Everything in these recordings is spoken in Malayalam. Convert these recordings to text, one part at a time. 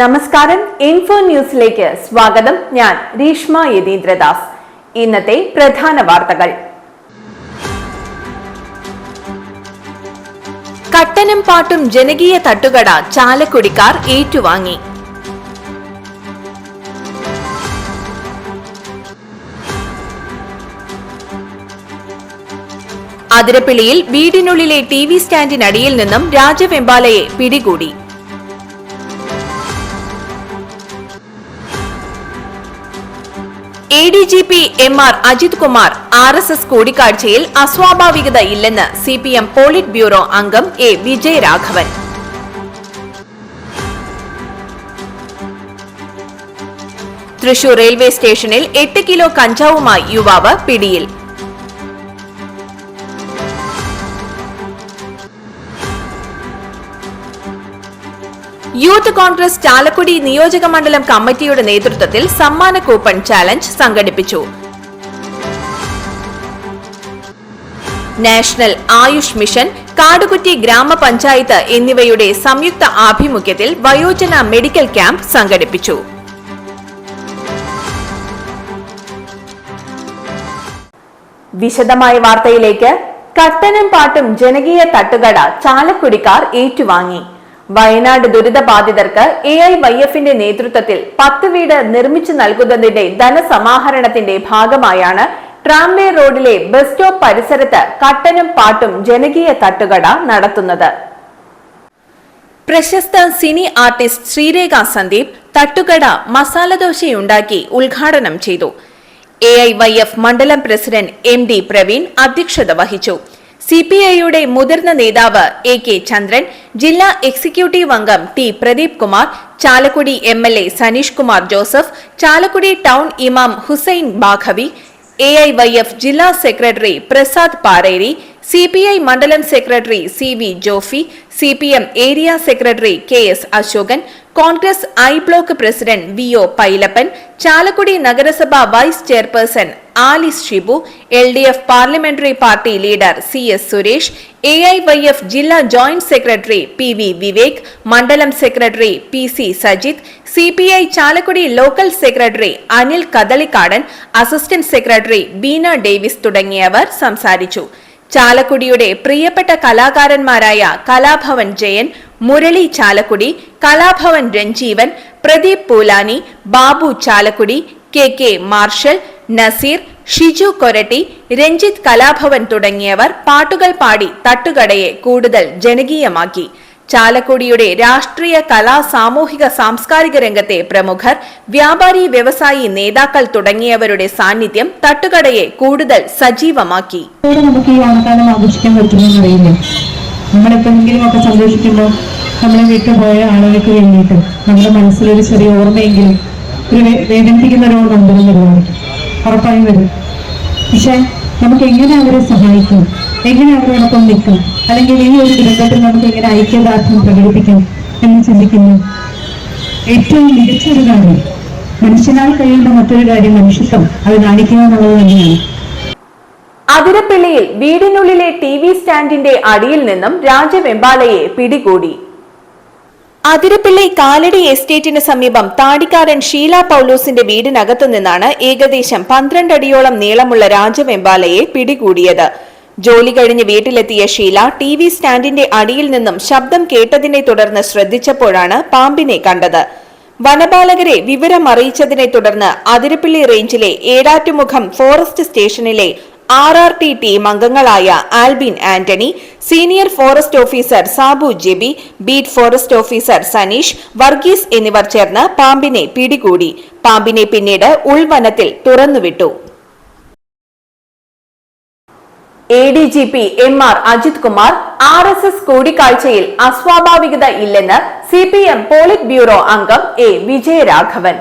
നമസ്കാരം. ഇൻഫോ ന്യൂസിലേക്ക് സ്വാഗതം. ഞാൻ രീഷ്മ യതീന്ദ്രദാസ്. ഇന്നത്തെ പ്രധാന വാർത്തകൾ. കട്ടനും പാട്ടും ജനകീയ തട്ടുകട ചാലക്കുടിക്കാർ ഏറ്റുവാങ്ങി. അതിരപ്പിള്ളിയിൽ വീടിനുള്ളിലെ ടി വി സ്റ്റാൻഡിനടിയിൽ നിന്നും രാജവെമ്പാലയെ പിടികൂടി. D G P M R Ajith Kumar R S S കൂടിക്കാഴ്ചയിൽ അസ്വാഭാവികത ഇല്ലെന്ന് C P M polit bureau അംഗം എ വിജയരാഘവൻ. തൃശൂർ റെയിൽവേ സ്റ്റേഷനിൽ എട്ട് കിലോ കഞ്ചാവുമായി യുവാവ് പിടിയിൽ. യൂത്ത് കോൺഗ്രസ് ചാലക്കുടി നിയോജക മണ്ഡലം കമ്മിറ്റിയുടെ നേതൃത്വത്തിൽ സമ്മാന കൂപ്പൺ ചാലഞ്ച് സംഘടിപ്പിച്ചു. നാഷണൽ ആയുഷ് മിഷൻ കാടുകുറ്റി ഗ്രാമപഞ്ചായത്ത് എന്നിവയുടെ സംയുക്ത ആഭിമുഖ്യത്തിൽ വയോജന മെഡിക്കൽ ക്യാമ്പ് സംഘടിപ്പിച്ചു. വിശദമായ വാർത്തയിലേക്ക് കട്ടനും പാട്ടും ജനകീയ തട്ടുകട ചാലക്കുടിക്കാർ ഏറ്റുവാങ്ങി. വയനാട് ദുരിതബാധിതർക്ക് എ ഐ വൈ എഫിന്റെ നേതൃത്വത്തിൽ പത്ത് വീട് നിർമ്മിച്ചു നൽകുന്നതിന്റെ ധനസമാഹരണത്തിന്റെ ഭാഗമായാണ് ട്രാംവേ റോഡിലെ ബസ് സ്റ്റോപ്പ് പരിസരത്ത് കട്ടനും പാട്ടും ജനകീയ തട്ടുകട നടത്തുന്നത്. പ്രശസ്ത സിനി ആർട്ടിസ്റ്റ് ശ്രീരേഖ സന്ദീപ് തട്ടുകട മസാലദോശയുണ്ടാക്കി ഉദ്ഘാടനം ചെയ്തു. എ ഐ വൈ എഫ് മണ്ഡലം പ്രസിഡന്റ് എം ഡി പ്രവീൺ അധ്യക്ഷത വഹിച്ചു. സി പി ഐയുടെ മുതിർന്ന നേതാവ് എ കെ ചന്ദ്രൻ ജില്ലാ എക്സിക്യൂട്ടീവ് അംഗം T Pradeep Kumar Chalakudy M L A Saneesh Kumar Joseph Chalakudy town ഇമാം Hussain Baqavi A I Y F ജില്ലാ secretary Prasad Parery C P I മണ്ഡലം secretary C V Jofi C P M area secretary K S Ashokan Congress I block president V O Pailappan Chalakudy നഗരസഭ vice chairperson Alice Shibu L D F parliamentary party leader C S Suresh A I Y F ജില്ലാ joint secretary P V Vivek മണ്ഡലം secretary P C Sajith C P I Chalakudy local secretary Anil Kadalikkadan assistant secretary Beena Davis തുടങ്ങിയവർ സംസാരിച്ചു. ചാലക്കുടിയുടെ പ്രിയപ്പെട്ട കലാകാരന്മാരായ Kalabhavan Jayan Murali Chalakudy Kalabhavan Ranjeevan Pradeep Poolani Babu Chalakudy K K marshal Naseer Shiju Koratty Ranjith Kalabhavan തുടങ്ങിയവർ പാട്ടുകൾ പാടി തട്ടുകടയെ കൂടുതൽ ജനകീയമാക്കി. ചാലക്കുടിയുടെ രാഷ്ട്രീയ കലാ സാമൂഹിക സാംസ്കാരിക രംഗത്തെ പ്രമുഖർ വ്യാപാരി വ്യവസായി നേതാക്കൾ തുടങ്ങിയവരുടെ സാന്നിധ്യം തട്ടുകടയെ കൂടുതൽ സജീവമാക്കി. നമുക്ക് ഈ ഓണക്കാലം ആഘോഷിക്കാൻ പറ്റുമെന്ന് അറിയില്ല നമ്മളെപ്പോഴെങ്കിലും ഒക്കെ സന്തോഷിക്കുമ്പോൾ നമ്മളെ വിട്ടുപോയ ആളുകൾക്ക് വേണ്ടിയിട്ട് നമ്മുടെ മനസ്സിലൊരു ചെറിയ ഓർമ്മയെങ്കിലും ഒരു വേദനിപ്പിക്കുന്ന ഒരു നമ്പറും വരുവാണ് ഉറപ്പായും വരും. പക്ഷേ നമുക്ക് എങ്ങനെ അവരെ സഹായിക്കും? എങ്ങനെ അവരോടൊപ്പം നിൽക്കും? അല്ലെങ്കിൽ ഈ ഒരു ദുരന്തത്തിൽ നമുക്ക് എങ്ങനെ ഐക്യദാർഢ്യം പ്രകടിപ്പിക്കാം എന്ന് ചിന്തിക്കുന്നു? ഏറ്റവും മികച്ചൊരു കാര്യം മനുഷ്യനാൽ കഴിയേണ്ട മറ്റൊരു കാര്യം മനുഷ്യത്വം. അത് കാണിക്കുക എന്നുള്ളത് തന്നെയാണ്. അതിരപ്പിള്ളിയിൽ വീടിനുള്ളിലെ ടി വി സ്റ്റാൻഡിന്റെ അടിയിൽ നിന്നും രാജവെമ്പാലയെ പിടികൂടി. അതിരപ്പിള്ളി കാലടി എസ്റ്റേറ്റിന് സമീപം താടിക്കാരൻ ഷീല പൗലോസിന്റെ വീടിനകത്തു നിന്നാണ് ഏകദേശം പന്ത്രണ്ട് അടിയോളം നീളമുള്ള രാജവെമ്പാലയെ പിടികൂടിയത്. ജോലി കഴിഞ്ഞ് വീട്ടിലെത്തിയ ഷീല ടി വി സ്റ്റാൻഡിന്റെ അടിയിൽ നിന്നും ശബ്ദം കേട്ടതിനെ തുടർന്ന് ശ്രദ്ധിച്ചപ്പോഴാണ് പാമ്പിനെ കണ്ടത്. വനപാലകരെ വിവരം അറിയിച്ചതിനെ തുടർന്ന് അതിരപ്പിള്ളി റേഞ്ചിലെ ഏടാറ്റുമുഖം ഫോറസ്റ്റ് സ്റ്റേഷനിലെ ആർ ആർ ടി ടീം അംഗങ്ങളായ Albin Antony senior forest officer Sabu Jebi beat forest officer Saneesh Varghese എന്നിവർ ചേർന്ന് പാമ്പിനെ പിടികൂടി. പാമ്പിനെ പിന്നീട് ഉൾവനത്തിൽ തുറന്നുവിട്ടു. A D G P M R Ajith Kumar R S S കൂടിക്കാഴ്ചയിൽ അസ്വാഭാവികത ഇല്ലെന്ന് C P M polit bureau അംഗം എ വിജയരാഘവൻ.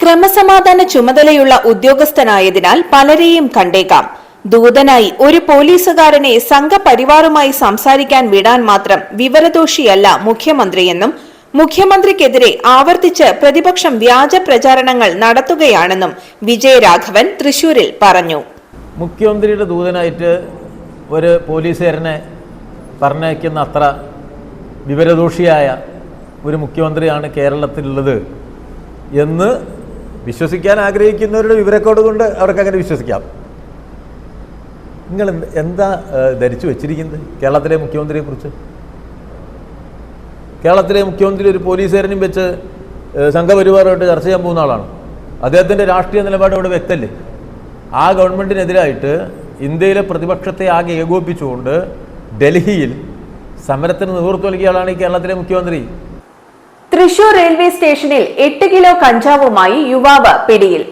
ക്രമസമാധാന ചുമതലയുള്ള ഉദ്യോഗസ്ഥനായതിനാൽ പലരെയും കണ്ടേക്കാം. ദൂതനായി ഒരു പോലീസുകാരനെ സംഘപരിവാറുമായി സംസാരിക്കാൻ വിടാൻ മാത്രം വിവരദോഷിയല്ല മുഖ്യമന്ത്രിയെന്നും മുഖ്യമന്ത്രിക്കെതിരെ ആവർത്തിച്ച് പ്രതിപക്ഷം വ്യാജ പ്രചാരണങ്ങൾ നടത്തുകയാണെന്നും വിജയരാഘവൻ തൃശൂരിൽ പറഞ്ഞു. മുഖ്യമന്ത്രിയുടെ ദൂതനായിട്ട് ഒരു പോലീസുകാരനെ പറഞ്ഞയക്കുന്ന അത്ര വിവരദോഷിയായ ഒരു മുഖ്യമന്ത്രിയാണ് കേരളത്തിലുള്ളത് എന്ന് വിശ്വസിക്കാൻ ആഗ്രഹിക്കുന്നവരുടെ വിവരക്കോട് കൊണ്ട് അവർക്ക് അങ്ങനെ വിശ്വസിക്കാം. നിങ്ങൾ എന്താ ധരിച്ചു വെച്ചിരിക്കുന്നത്? കേരളത്തിലെ മുഖ്യമന്ത്രിയെ കുറിച്ച്? കേരളത്തിലെ മുഖ്യമന്ത്രി ഒരു പോലീസുകാരനും വെച്ച് സംഘപരിവാറുമായിട്ട് ചർച്ച ചെയ്യാൻ പോകുന്ന ആളാണ്. അദ്ദേഹത്തിന്റെ രാഷ്ട്രീയ നിലപാട് ഇവിടെ വ്യക്തമല്ലേ ആ ഗവൺമെന്റിനെതിരായിട്ട് ഇന്ത്യയിലെ പ്രതിപക്ഷത്തെ ആകെ ഏകോപിപ്പിച്ചുകൊണ്ട് ഡൽഹിയിൽ സമരത്തിന് നേതൃത്വം നൽകിയ ആളാണ് ഈ കേരളത്തിലെ മുഖ്യമന്ത്രി. തൃശൂർ റെയിൽവേ സ്റ്റേഷനിൽ എട്ട് കിലോ കഞ്ചാവുമായി യുവാവ് പിടിയിൽ.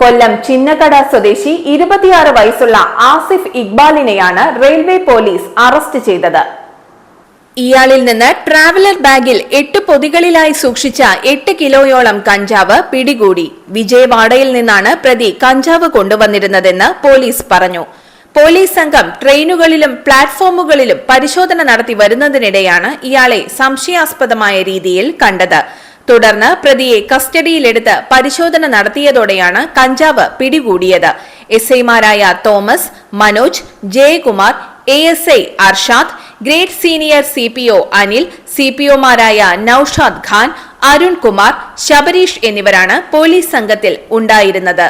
കൊല്ലം ചിന്നക്കട സ്വദേശി ഇരുപത്തിയാറ് വയസ്സുള്ള ആസിഫ് ഇക്ബാലിനെയാണ് റെയിൽവേ പോലീസ് അറസ്റ്റ് ചെയ്തത്. ഇയാളിൽ നിന്ന് ട്രാവലർ ബാഗിൽ എട്ട് പൊതികളിലായി സൂക്ഷിച്ച എട്ട് കിലോയോളം കഞ്ചാവ് പിടികൂടി. വിജയവാഡയിൽ നിന്നാണ് പ്രതി കഞ്ചാവ് കൊണ്ടുവന്നിരുന്നതെന്ന് പോലീസ് പറഞ്ഞു. പോലീസ് സംഘം ട്രെയിനുകളിലും പ്ലാറ്റ്ഫോമുകളിലും പരിശോധന നടത്തി വരുന്നതിനിടെയാണ് ഇയാളെ സംശയാസ്പദമായ രീതിയിൽ കണ്ടത്. തുടർന്ന് പ്രതിയെ കസ്റ്റഡിയിലെടുത്ത് പരിശോധന നടത്തിയതോടെയാണ് കഞ്ചാവ് പിടികൂടിയത്. എസ് ഐമാരായ Thomas Manoj Jayakumar A S I Arshad grade senior C P O Anil C P ഒമാരായ Naushad Khan Arun Kumar Shabareesh എന്നിവരാണ് പോലീസ് സംഘത്തിൽ ഉണ്ടായിരുന്നത്.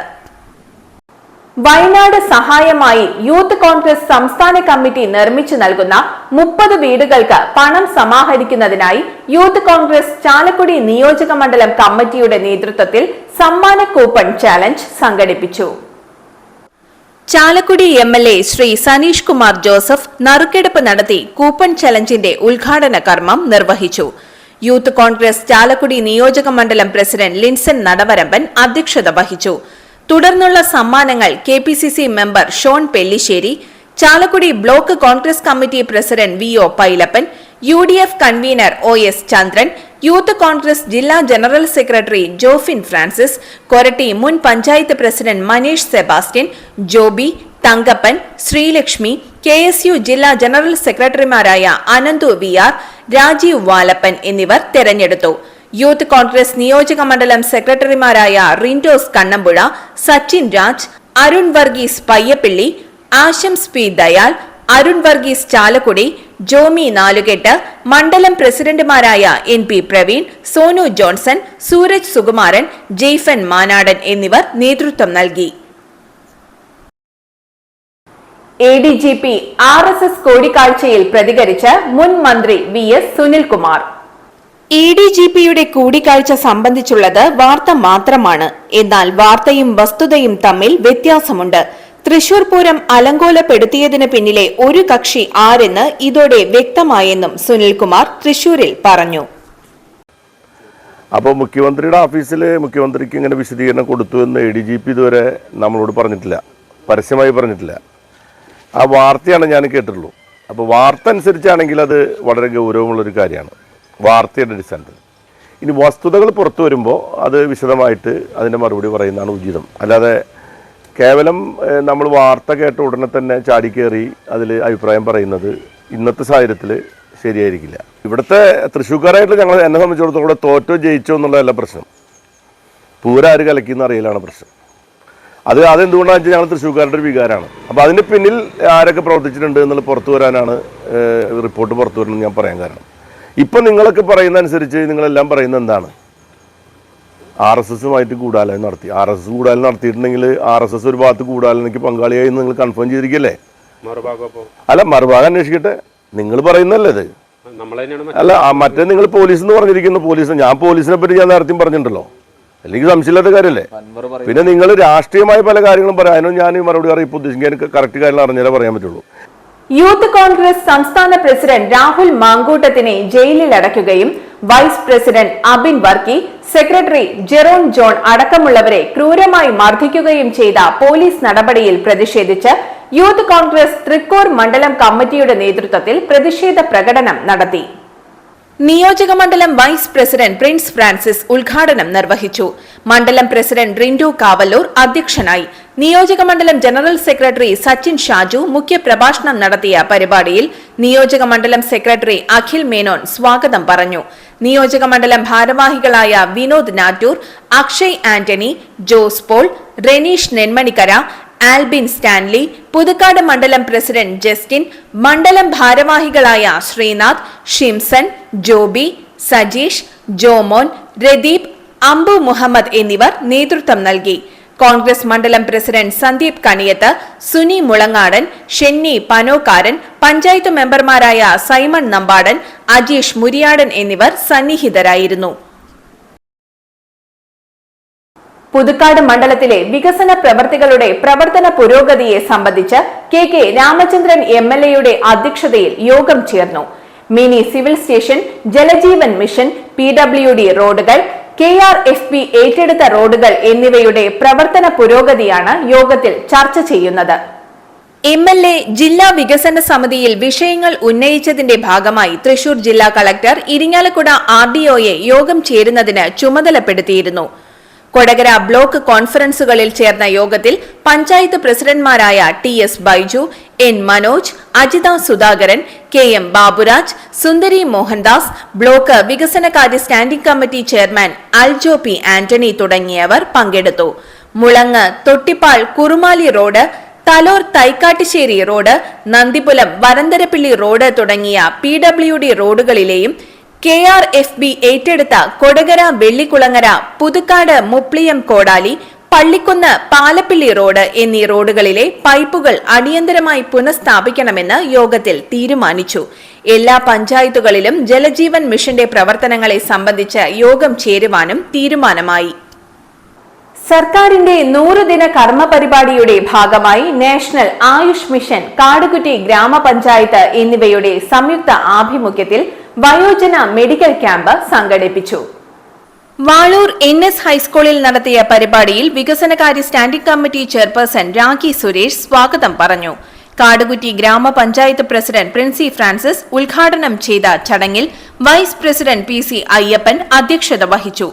വയനാട് സഹായമായി യൂത്ത് കോൺഗ്രസ് സംസ്ഥാന കമ്മിറ്റി നിർമ്മിച്ചു നൽകുന്ന മുപ്പത് വീടുകൾക്ക് പണം സമാഹരിക്കുന്നതിനായി യൂത്ത് കോൺഗ്രസ് ചാലക്കുടി നിയോജക മണ്ഡലം കമ്മിറ്റിയുടെ നേതൃത്വത്തിൽ സമ്മാന കൂപ്പൺ ചാലഞ്ച് സംഘടിപ്പിച്ചു. Chalakudy M L A Shri Saneesh Kumar Joseph നറുക്കെടുപ്പ് നടത്തി കൂപ്പൺ ചലഞ്ചിന്റെ ഉദ്ഘാടന കർമ്മം നിർവഹിച്ചു. യൂത്ത് കോൺഗ്രസ് ചാലക്കുടി നിയോജക മണ്ഡലം പ്രസിഡന്റ് ലിൻസൺ നടവരമ്പൻ അധ്യക്ഷത വഹിച്ചു. തുടർന്നുള്ള സമ്മാനങ്ങൾ K P C C member Shone Pellissery Chalakudy block Congress committee president V O Pailappan U D F convener O S Chandran youth Congress ജില്ലാ general secretary Jofin Francis Koratty മുൻ panchayat president Maneesh Sebastian Joby Thankappan Sreelakshmi K S U ജില്ലാ ജനറൽ സെക്രട്ടറിമാരായ അനന്തു വി ആർ രാജീവ് വാലപ്പൻ എന്നിവർ തെരഞ്ഞെടുത്തു. യൂത്ത് കോൺഗ്രസ് നിയോജക മണ്ഡലം സെക്രട്ടറിമാരായ റിൻഡോസ് കണ്ണമ്പുഴ സച്ചിൻ രാജ് അരുൺ വർഗീസ് പയ്യപ്പിള്ളി ആശംസ് പി ദയാൽ അരുൺ വർഗീസ് ചാലക്കുടി ജോമി നാലുകെട്ട് മണ്ഡലം പ്രസിഡന്റുമാരായ N P Praveen Sonu Johnson Sooraj Sukumaran Jaifan Manadan എന്നിവർ നേതൃത്വം നൽകി. A D G P R S S കൂടിക്കാഴ്ചയിൽ പ്രതികരിച്ച് മുൻ മന്ത്രി V S Sunilkumar. A D G പിയുടെ കൂടിക്കാഴ്ച സംബന്ധിച്ചുള്ളത് വാർത്ത മാത്രമാണ്. എന്നാൽ വാർത്തയും വസ്തുതയും തമ്മിൽ വ്യത്യാസമുണ്ട്. തൃശൂർ പൂരം അലങ്കോലപ്പെടുത്തിയതിന് പിന്നിലെ ഒരു കക്ഷി ആരെന്ന് ഇതോടെ വ്യക്തമായെന്നും സുനിൽകുമാർ തൃശൂരിൽ പറഞ്ഞു. അപ്പോൾ മുഖ്യമന്ത്രിയുടെ ഓഫീസിൽ മുഖ്യമന്ത്രിക്ക് ഇങ്ങനെ വിശദീകരണം കൊടുത്തു എന്ന് എ ഡി ജി പി ഇതുവരെ നമ്മളോട് പറഞ്ഞിട്ടില്ല. പരസ്യമായി പറഞ്ഞിട്ടില്ല. ആ വാർത്തയാണ് ഞാൻ കേട്ടിട്ടുള്ളൂ. അപ്പോൾ വാർത്ത അനുസരിച്ചാണെങ്കിൽ അത് വളരെ ഗൗരവമുള്ളൊരു കാര്യമാണ്. വാർത്തയുടെ അടിസ്ഥാനത്തിൽ. ഇനി വസ്തുതകൾ പുറത്തു വരുമ്പോൾ അത് വിശദമായിട്ട് അതിന്റെ മറുപടി പറയുന്നതാണ് ഉചിതം. അല്ലാതെ കേവലം നമ്മൾ വാർത്ത കേട്ട ഉടനെ തന്നെ ചാടിക്കേറി അതിൽ അഭിപ്രായം പറയുന്നത് ഇന്നത്തെ സാഹചര്യത്തിൽ ശരിയായിരിക്കില്ല. ഇവിടുത്തെ തൃശ്ശൂർക്കാരായിട്ട് ഞങ്ങൾ എന്നെ സംബന്ധിച്ചിടത്തോളം തോറ്റോ ജയിച്ചോ എന്നുള്ളതല്ല പ്രശ്നം. പൂരാര് കലക്കിയെന്ന് അറിയലാണ് പ്രശ്നം. അത് അതെന്തുകൊണ്ടാണെന്ന് വെച്ചാൽ ഞങ്ങൾ തൃശ്ശൂർക്കാരുടെ ഒരു വികാരമാണ് അപ്പോൾ അതിന് പിന്നിൽ ആരൊക്കെ പ്രവർത്തിച്ചിട്ടുണ്ട് എന്നുള്ളത് പുറത്തു വരാനാണ് റിപ്പോർട്ട് പുറത്തു വരണമെന്ന് ഞാൻ പറയാൻ കാരണം. ഇപ്പം നിങ്ങളൊക്കെ പറയുന്ന അനുസരിച്ച് നിങ്ങളെല്ലാം പറയുന്നത് എന്താണ്? ആർ എസ് എസുമായിട്ട് കൂടാലോചന നടത്തി. ആർ എസ് എസ് കൂടാലോചന നടത്തിയിട്ടുണ്ടെങ്കിൽ ആർ എസ് എസ് ഒരു ഭാഗത്ത് കൂടാലോചനയ്ക്ക് പങ്കാളിയായി നിങ്ങൾ കൺഫേം ചെയ്തിരിക്കല്ലേ? മറുഭാഗം അല്ല മറുഭാഗം അന്വേഷിക്കട്ടെ. നിങ്ങൾ പറയുന്നല്ലേ ഇത്? അല്ല മറ്റേ നിങ്ങൾ പോലീസ് എന്ന് പറഞ്ഞിരിക്കുന്നു പോലീസ്. ഞാൻ പോലീസിനെ പറ്റി ഞാൻ നേരത്തെയും പറഞ്ഞിട്ടുണ്ടല്ലോ. അല്ലെങ്കിൽ സംശയമില്ലാത്ത കാര്യമല്ലേ? പിന്നെ നിങ്ങൾ രാഷ്ട്രീയമായ പല കാര്യങ്ങളും പറയാനും ഞാൻ ഈ മറുപടി അറിയിപ്പ് ഉദ്ദേശിക്കാൻ കറക്റ്റ് കാര്യങ്ങൾ അറിഞ്ഞാലേ പറയാൻ പറ്റുള്ളൂ. യൂത്ത് കോൺഗ്രസ് സംസ്ഥാന പ്രസിഡന്റ് രാഹുൽ മാങ്കൂട്ടത്തിനെ ജയിലിൽ അടയ്ക്കുകയും vice president Abin Varkey secretary Jeron John അടക്കമുള്ളവരെ ക്രൂരമായി മർദ്ദിക്കുകയും ചെയ്ത പോലീസ് നടപടിയിൽ പ്രതിഷേധിച്ച് യൂത്ത് കോൺഗ്രസ് തൃക്കൂർ മണ്ഡലം കമ്മിറ്റിയുടെ നേതൃത്വത്തിൽ പ്രതിഷേധ പ്രകടനം നടത്തി. നിയോജക മണ്ഡലം വൈസ് പ്രസിഡന്റ് പ്രിൻസ് ഫ്രാൻസിസ് ഉദ്ഘാടനം നിർവഹിച്ചു. മണ്ഡലം പ്രസിഡന്റ് റിൻഡു കാവല്ലൂർ അധ്യക്ഷനായി. നിയോജക മണ്ഡലം ജനറൽ സെക്രട്ടറി സച്ചിൻ ഷാജു മുഖ്യപ്രഭാഷണം നടത്തിയ പരിപാടിയിൽ നിയോജക മണ്ഡലം സെക്രട്ടറി അഖിൽ മേനോൻ സ്വാഗതം പറഞ്ഞു. നിയോജക മണ്ഡലം ഭാരവാഹികളായ വിനോദ് നാറ്റൂർ അക്ഷയ് ആന്റണി ജോസ് പോൾ റെനീഷ് നെന്മണിക്കര ആൽബിൻ സ്റ്റാൻലി പുതുക്കാട് മണ്ഡലം പ്രസിഡന്റ് ജസ്റ്റിൻ മണ്ഡലം ഭാരവാഹികളായ ശ്രീനാഥ് ഷിംസൺ ജോബി സജീഷ് ജോമോൻ രദീപ് അംബു മുഹമ്മദ് എന്നിവർ നേതൃത്വം നൽകി. കോൺഗ്രസ് മണ്ഡലം പ്രസിഡന്റ് സന്ദീപ് കണിയത്ത് സുനി മുളങ്ങാടൻ ഷെന്നി പനോക്കാരൻ പഞ്ചായത്ത് മെമ്പർമാരായ സൈമൺ നമ്പാടൻ അജീഷ് മുരിയാടൻ എന്നിവർ സന്നിഹിതരായിരുന്നു. പുതുക്കാട് മണ്ഡലത്തിലെ വികസന പ്രവർത്തികളുടെ പ്രവർത്തന പുരോഗതിയെ സംബന്ധിച്ച് K K Ramachandran M L എയുടെ അധ്യക്ഷതയിൽ യോഗം ചേർന്നു. Mini civil station Jal Jeevan mission P W D റോഡുകൾ കെ ആർ എഫ് ബി ഏറ്റെടുത്ത റോഡുകൾ എന്നിവയുടെ പ്രവർത്തന പുരോഗതിയാണ് യോഗത്തിൽ ചർച്ച ചെയ്യുന്നത്. എം എൽ എ ജില്ലാ വികസന സമിതിയിൽ വിഷയങ്ങൾ ഉന്നയിച്ചതിന്റെ ഭാഗമായി തൃശൂർ ജില്ലാ കളക്ടർ ഇരിങ്ങാലക്കുട ആർ യോഗം ചേരുന്നതിന് ചുമതലപ്പെടുത്തിയിരുന്നു. കൊടകര ബ്ലോക്ക് കോൺഫറൻസുകളിൽ ചേർന്ന യോഗത്തിൽ panchayat പ്രസിഡന്റ്മാരായ T S Baiju N Manoj Ajitha Sudhakaran K M Baburaj Sundari Mohandas block വികസനകാര്യ standing committee chairman Aljo P Antony തുടങ്ങിയവർ പങ്കെടുത്തു. Mulangu Thottippal Kurumali road Thalore Thaikkattussery road Nandipulam Varantharappilly road തുടങ്ങിയ പി ഡബ്ല്യു ഡി റോഡുകളിലെയും കെ ആർ എഫ് ബി ഏറ്റെടുത്ത കൊടകര വെള്ളിക്കുളങ്ങര പുതുക്കാട് മുപ്ലിയം കോടാലി പള്ളിക്കുന്ന് പാലപ്പിള്ളി റോഡ് എന്നീ റോഡുകളിലെ പൈപ്പുകൾ അടിയന്തരമായി പുനഃസ്ഥാപിക്കണമെന്ന് യോഗത്തിൽ തീരുമാനിച്ചു. എല്ലാ പഞ്ചായത്തുകളിലും ജലജീവൻ മിഷന്റെ പ്രവർത്തനങ്ങളെ സംബന്ധിച്ച് യോഗം ചേരുവാനും തീരുമാനമായി. സർക്കാരിന്റെ നൂറുദിന കർമ്മ പരിപാടിയുടെ ഭാഗമായി നാഷണൽ ആയുഷ് മിഷൻ കാടുകുറ്റി ഗ്രാമപഞ്ചായത്ത് എന്നിവയുടെ സംയുക്ത ആഭിമുഖ്യത്തിൽ വയോജന മെഡിക്കൽ ക്യാമ്പ് സംഘടിപ്പിച്ചു. വാളൂർ എൻ എസ് ഹൈസ്കൂളിൽ നടത്തിയ പരിപാടിയിൽ വികസനകാര്യ standing committee chairperson Rakhi Suresh സ്വാഗതം പറഞ്ഞു. കാടുകുറ്റി ഗ്രാമപഞ്ചായത്ത് പ്രസിഡന്റ് പ്രിൻസി ഫ്രാൻസിസ് ഉദ്ഘാടനം ചെയ്ത ചടങ്ങിൽ vice president P C Ayyappan അധ്യക്ഷത വഹിച്ചു.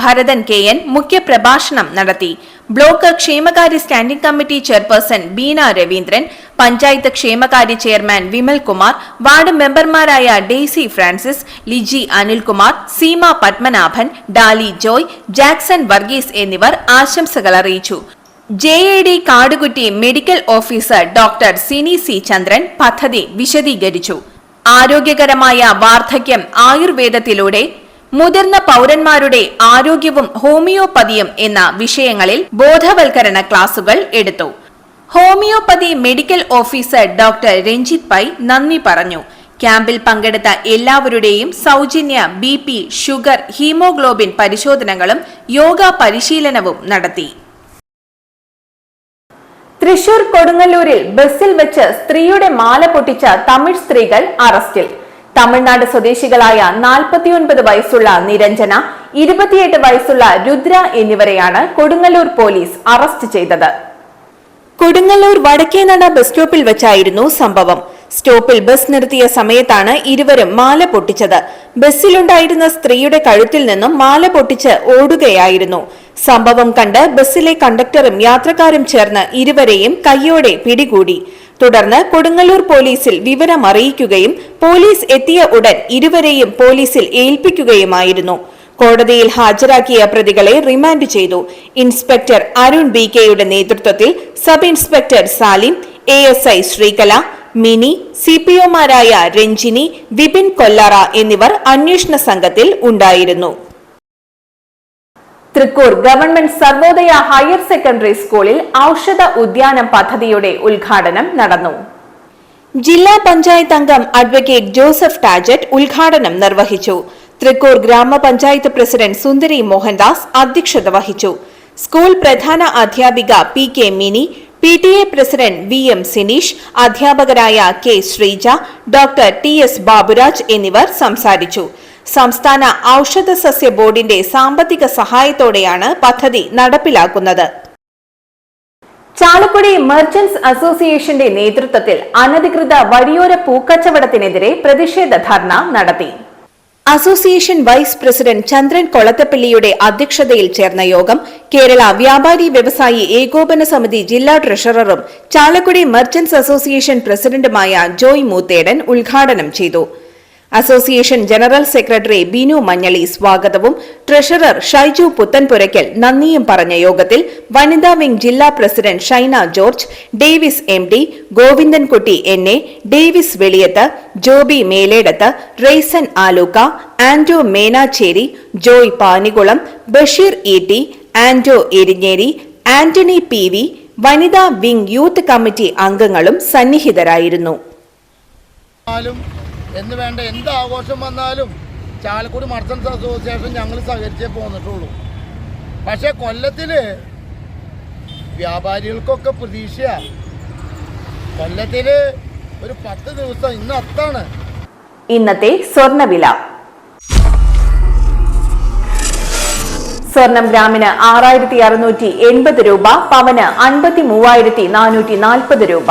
ഭരതൻ കെ എൻ മുഖ്യപ്രഭാഷണം നടത്തി. ബ്ലോക്ക് ക്ഷേമകാര്യ standing committee chairperson Beena Raveendran panchayat ക്ഷേമകാര്യ ചെയർമാൻ വിമൽ കുമാർ വാർഡ് മെമ്പർമാരായ Daisy Francis Liji Anilkumar Seema Padmanabhan Dali Joy Jackson Varghese എന്നിവർ ആശംസകൾ അറിയിച്ചു. J A D Kadukutty medical officer doctor Sini C Chandran പദ്ധതി വിശദീകരിച്ചു. ആരോഗ്യകരമായ വാർദ്ധക്യം ആയുർവേദത്തിലൂടെ മുതിർന്ന പൗരന്മാരുടെ ആരോഗ്യവും ഹോമിയോപ്പതിയും എന്ന വിഷയങ്ങളിൽ ബോധവൽക്കരണ ക്ലാസുകൾ എടുത്തു. Homoeopathy medical officer doctor Ranjith Pai നന്ദി പറഞ്ഞു. ക്യാമ്പിൽ പങ്കെടുത്ത എല്ലാവരുടെയും സൗജന്യ ബി പി ഷുഗർ ഹീമോഗ്ലോബിൻ പരിശോധനകളും യോഗ പരിശീലനവും നടത്തി. തൃശൂർ കൊടുങ്ങല്ലൂരിൽ ബസ്സിൽ വെച്ച് സ്ത്രീയുടെ മാല പൊട്ടിച്ച തമിഴ് സ്ത്രീകൾ അറസ്റ്റിൽ. തമിഴ്നാട് സ്വദേശികളായ നാൽപ്പത്തിയൊൻപത് വയസ്സുള്ള നിരഞ്ജന ഇരുപത്തിയെട്ട് വയസ്സുള്ള രുദ്ര എന്നിവരെയാണ് കൊടുങ്ങല്ലൂർ പോലീസ് അറസ്റ്റ് ചെയ്തത്. കൊടുങ്ങല്ലൂർ വടക്കേനട ബസ് സ്റ്റോപ്പിൽ വെച്ചായിരുന്നു സംഭവം. സ്റ്റോപ്പിൽ ബസ് നിർത്തിയ സമയത്താണ് ഇരുവരും മാല പൊട്ടിച്ചത്. ബസ്സിലുണ്ടായിരുന്ന സ്ത്രീയുടെ കഴുത്തിൽ നിന്നും മാല പൊട്ടിച്ച് ഓടുകയായിരുന്നു. സംഭവം കണ്ട് ബസ്സിലെ കണ്ടക്ടറും യാത്രക്കാരും ചേർന്ന് ഇരുവരെയും കയ്യോടെ പിടികൂടി. തുടർന്ന് കൊടുങ്ങല്ലൂർ പോലീസിൽ വിവരം അറിയിക്കുകയും പോലീസ് എത്തിയ ഉടൻ ഇരുവരെയും പോലീസിൽ ഏൽപ്പിക്കുകയുമായിരുന്നു. കോടതിയിൽ ഹാജരാക്കിയ പ്രതികളെ റിമാൻഡ് ചെയ്തു. ഇൻസ്പെക്ടർ അരുൺ ബി കെയുടെ നേതൃത്വത്തിൽ sub inspector Salim A S I Sreekala Mini C P ഒമാരായ Ranjini Vipin Kollara എന്നിവർ അന്വേഷണ സംഘത്തിൽ ഉണ്ടായിരുന്നു. Thrikkur government Sarvodaya higher secondary സ്കൂളിൽ ഔഷധ ഉദ്യാനം പദ്ധതിയുടെ ഉദ്ഘാടനം നടന്നു. ജില്ലാ പഞ്ചായത്ത് അംഗം അഡ്വക്കേറ്റ് ജോസഫ് ടാജറ്റ് ഉദ്ഘാടനം നിർവഹിച്ചു. തൃക്കൂർ ഗ്രാമപഞ്ചായത്ത് പ്രസിഡന്റ് സുന്ദരി മോഹൻദാസ് അധ്യക്ഷത വഹിച്ചു. സ്കൂൾ പ്രധാന അധ്യാപിക P K Mini P T A president V M Sineesh അധ്യാപകരായ K Sreeja doctor T S Baburaj എന്നിവർ സംസാരിച്ചു. സംസ്ഥാന ഔഷധ സസ്യ ബോർഡിന്റെ സാമ്പത്തിക സഹായത്തോടെയാണ് പദ്ധതി നടപ്പിലാക്കുന്നത്. ചാലക്കുടി മെർച്ചന്റ്സ് അസോസിയേഷന്റെ നേതൃത്വത്തിൽ അനധികൃത വഴിയോര പൂക്കച്ചവടത്തിനെതിരെ പ്രതിഷേധ ധർണ നടത്തി. അസോസിയേഷൻ വൈസ് പ്രസിഡന്റ് ചന്ദ്രൻ കൊളത്തപ്പള്ളിയുടെ അധ്യക്ഷതയിൽ ചേർന്ന യോഗം കേരള വ്യാപാരി വ്യവസായി ഏകോപന സമിതി ജില്ലാ ട്രഷററും ചാലക്കുടി മെർച്ചന്റ്സ് അസോസിയേഷൻ പ്രസിഡന്റുമായ ജോയ് മൂത്തേടൻ ഉദ്ഘാടനം ചെയ്തു. Association general secretary Binu Manjali സ്വാഗതവും. ട്രഷറർ ഷൈജു പുത്തൻപുരയ്ക്കൽ നന്ദിയും പറഞ്ഞ യോഗത്തിൽ വനിതാ വിംഗ് ജില്ലാ president Shaina George Davis M D Govindankutty N A Davis Veliyath Joby Meledath Raison Aluka Anto Menachery Joy Panikulam Basheer E T Anto Erinjeri Antony P V വനിതാ വിംഗ് യൂത്ത് കമ്മിറ്റി അംഗങ്ങളും സന്നിഹിതരായിരുന്നു. എന്ന് വേണ്ട എന്ത് ആഘോഷം വന്നാലും ചാലക്കുടി മർച്ചൻസ് അസോസിയേഷൻ ഞങ്ങൾ സഹകരിച്ചേ പോന്നിട്ടുള്ളൂ. പക്ഷേ കൊല്ലത്തിൽ വ്യാപാരികൾക്കൊക്കെ പ്രതീക്ഷയാണ് കൊല്ലത്തിൽ ഒരു പത്ത് ദിവസം ഇന്ന് അത്താണ്. ഇന്നത്തെ സ്വർണവില. സ്വർണം ഗ്രാമിന് ആറായിരത്തി അറുന്നൂറ്റി എൺപത് രൂപ പവന് അൻപത്തി മൂവായിരത്തി നാനൂറ്റി നാൽപ്പത് രൂപ.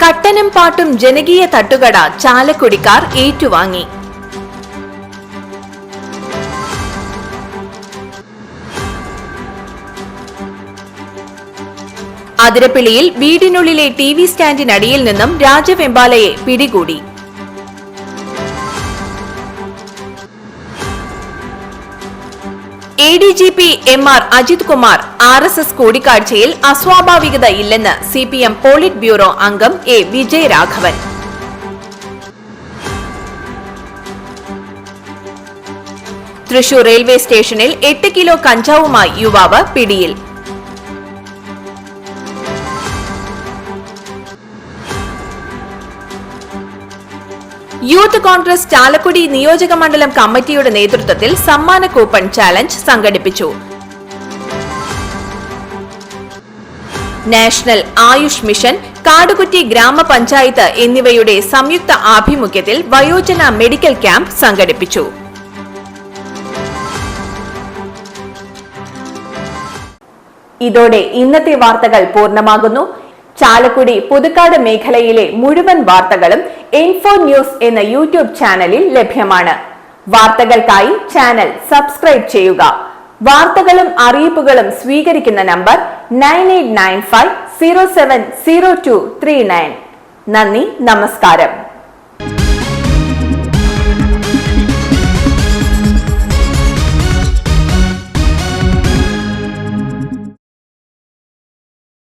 കട്ടനും പാട്ടും ജനകീയ തട്ടുകട ചാലക്കുടിക്കാർ ഏറ്റുവാങ്ങി. അതിരപ്പിളിയിൽ വീടിനുള്ളിലെ ടി വി സ്റ്റാൻഡിനടിയിൽ നിന്നും രാജവെമ്പാലയെ പിടികൂടി. D G P M R Ajith Kumar R S S കൂടിക്കാഴ്ചയിൽ അസ്വാഭാവികത ഇല്ലെന്ന് C P M polit bureau അംഗം എ വിജയരാഘവൻ. തൃശൂർ റെയിൽവേ സ്റ്റേഷനിൽ എട്ട് കിലോ കഞ്ചാവുമായി യുവാവ് പിടിയിൽ. യൂത്ത് കോൺഗ്രസ് ചാലക്കുടി നിയോജക മണ്ഡലം കമ്മിറ്റിയുടെ നേതൃത്വത്തിൽ സമ്മാന കൂപ്പൺ ചാലഞ്ച് സംഘടിപ്പിച്ചു. നാഷണൽ ആയുഷ് മിഷൻ കാടുകുറ്റി ഗ്രാമപഞ്ചായത്ത് എന്നിവയുടെ സംയുക്ത ആഭിമുഖ്യത്തിൽ വയോജന മെഡിക്കൽ ക്യാമ്പ് സംഘടിപ്പിച്ചു. ഇതോടെ ഇന്നത്തെ വാർത്തകൾ പൂർണമാകുന്നു. ചാലക്കുടി പുതുക്കാട് മേഖലയിലെ മുഴുവൻ വാർത്തകളും ഇൻഫോ ന്യൂസ് എന്ന യൂട്യൂബ് ചാനലിൽ ലഭ്യമാണ്. വാർത്തകൾക്കായി ചാനൽ സബ്സ്ക്രൈബ് ചെയ്യുക. വാർത്തകളും അറിയിപ്പുകളും സ്വീകരിക്കുന്ന number nine eight nine five zero seven zero two three nine. നന്ദി നമസ്കാരം.